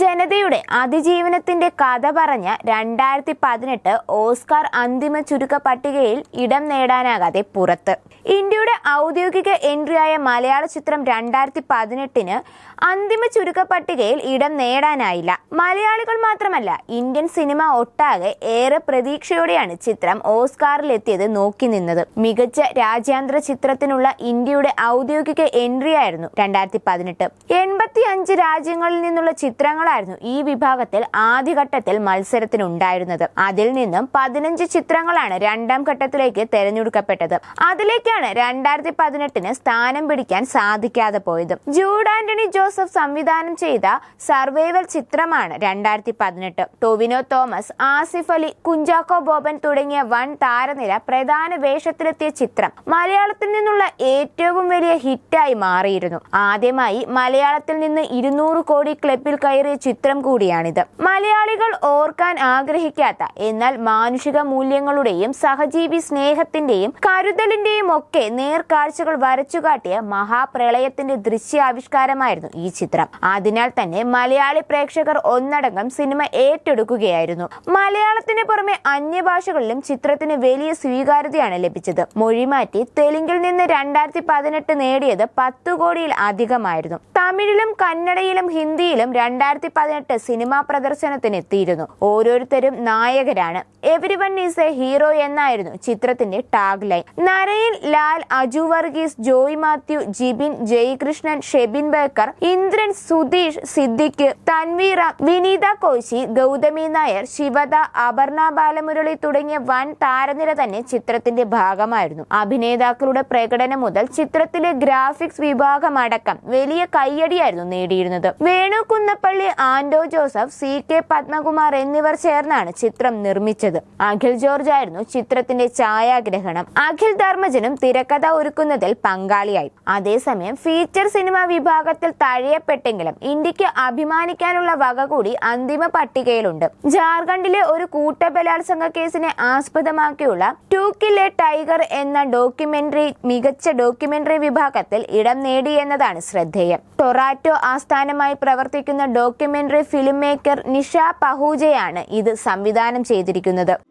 ജനതയുടെ അതിജീവനത്തിന്റെ കഥ പറഞ്ഞ രണ്ടായിരത്തി പതിനെട്ട് ഓസ്കാർ അന്തിമ ചുരുക്ക പട്ടികയിൽ ഇടം നേടാനാകാതെ പുറത്ത്. ഇന്ത്യയുടെ ഔദ്യോഗിക എൻട്രിയായ മലയാള ചിത്രം രണ്ടായിരത്തി പതിനെട്ടിന് അന്തിമ ചുരുക്ക പട്ടികയിൽ ഇടം നേടാനായില്ല. മലയാളികൾ മാത്രമല്ല ഇന്ത്യൻ സിനിമ ഒട്ടാകെ ഏറെ പ്രതീക്ഷയോടെയാണ് ചിത്രം ഓസ്കാറിലെത്തിയത് നോക്കി നിന്നത്. മികച്ച രാജ്യാന്തര ചിത്രത്തിനുള്ള ഇന്ത്യയുടെ ഔദ്യോഗിക എൻട്രി ആയിരുന്നു രണ്ടായിരത്തി പതിനെട്ട് എൺപത്തി അഞ്ച് രാജ്യങ്ങളിൽ നിന്നുള്ള ചിത്രങ്ങളായിരുന്നു ഈ വിഭാഗത്തിൽ ആദ്യഘട്ടത്തിൽ മത്സരത്തിനുണ്ടായിരുന്നത്. അതിൽ നിന്നും പതിനഞ്ച് ചിത്രങ്ങളാണ് രണ്ടാം ഘട്ടത്തിലേക്ക് തെരഞ്ഞെടുക്കപ്പെട്ടത്. അതിലേക്കാണ് രണ്ടായിരത്തി പതിനെട്ടിന് സ്ഥാനം പിടിക്കാൻ സാധിക്കാതെ പോയത്. ജൂഡ് ആന്റണി ജോസഫ് സംവിധാനം ചെയ്ത സർവൈവൽ ചിത്രമാണ് രണ്ടായിരത്തി പതിനെട്ട് ടൊവിനോ തോമസ് ആസിഫ് അലി കുഞ്ചാക്കോ ബോബൻ തുടങ്ങിയ വൻ താരനിര പ്രധാന വേഷത്തിലെത്തിയ ചിത്രം മലയാളത്തിൽ നിന്നുള്ള ഏറ്റവും വലിയ ഹിറ്റായി മാറിയിരുന്നു. ആദ്യമായി മലയാളത്തിൽ നിന്ന് ഇരുന്നൂറ് കോടി ക്ലബിൽ കയറിയ ചിത്രം കൂടിയാണിത്. മലയാളികൾ ഓർക്കാൻ ആഗ്രഹിക്കാത്ത എന്നാൽ മാനുഷിക മൂല്യങ്ങളുടെയും സഹജീവി സ്നേഹത്തിന്റെയും കരുതലിന്റെയും ഒക്കെ നേർക്കാഴ്ചകൾ വരച്ചുകാട്ടിയ മഹാപ്രളയത്തിന്റെ ദൃശ്യാവിഷ്കാരമായിരുന്നു ഈ ചിത്രം. അതിനാൽ തന്നെ മലയാളി പ്രേക്ഷകർ ഒന്നടങ്കം സിനിമ ഏറ്റെടുക്കുകയായിരുന്നു. മലയാളത്തിന് പുറമെ അന്യഭാഷകളിലും ചിത്രത്തിന് വലിയ സ്വീകാര്യതയാണ് ലഭിച്ചത്. മൊഴിമാറ്റി തെലുങ്കിൽ നിന്ന് രണ്ടായിരത്തി പതിനെട്ട് നേടിയത് പത്തു കോടിയിൽ അധികമായിരുന്നു. തമിഴിലും കന്നഡയിലും ഹിന്ദിയിലും രണ്ടായിരത്തി പതിനെട്ട് സിനിമാ പ്രദർശനത്തിന് എത്തിയിരുന്നു ഓരോരുത്തരും നായകരാണ്. Every one is a hero എന്നായിരുന്നു ചിത്രത്തിന്റെ ടാഗ് ലൈൻ നരയിൽ ലാൽ അജു വർഗീസ് ജോയ് മാത്യു ജിബിൻ ജയകൃഷ്ണൻ ഷെബിൻ ബേക്കർ ഇന്ദ്രൻ സുധീഷ് സിദ്ദിഖ് തൻവീറ വിനീത കോശി ഗൗതമി നായർ ശിവദ അപർണ ബാലമുരളി തുടങ്ങിയ വൻ താരനിര തന്നെ ചിത്രത്തിന്റെ ഭാഗമായിരുന്നു. അഭിനേതാക്കളുടെ പ്രകടനം മുതൽ ചിത്രത്തിലെ ഗ്രാഫിക്സ് വിഭാഗം അടക്കം വലിയ കയ്യടിയായിരുന്നു നേടിയിരുന്നത്. വേണു കുന്നപ്പള്ളി ആൻഡോ ജോസഫ് സി കെ പത്മകുമാർ എന്നിവർ ചേർന്നാണ് ചിത്രം നിർമ്മിച്ചത്. അഖിൽ ജോർജ് ആയിരുന്നു ചിത്രത്തിന്റെ ഛായാഗ്രഹണം. അഖിൽ ധർമ്മജനും തിരക്കഥ ഒരുക്കുന്നതിൽ പങ്കാളിയായി. അതേസമയം ഫീച്ചർ സിനിമ വിഭാഗത്തിൽ തഴയപ്പെട്ടെങ്കിലും ഇന്ത്യയ്ക്ക് അഭിമാനിക്കാനുള്ള വക കൂടി അന്തിമ പട്ടികയിലുണ്ട്. ജാർഖണ്ഡിലെ ഒരു കൂട്ടബലാത്സംഗ കേസിനെ ആസ്പദമാക്കിയുള്ള ടു കില്ലെ ടൈഗർ എന്ന ഡോക്യുമെന്ററി മികച്ച ഡോക്യുമെന്ററി വിഭാഗത്തിൽ ഇടം നേടി എന്നതാണ് ശ്രദ്ധേയം. ടൊറാറ്റോ ആസ്ഥാനമായി പ്രവർത്തിക്കുന്ന ഡോക്യുമെന്ററി ഫിലിം മേക്കർ നിഷ പഹൂജയാണ് ഇത് സംവിധാനം ചെയ്തിരിക്കുന്നത്. ಗೆಲ್ಲನೆನದು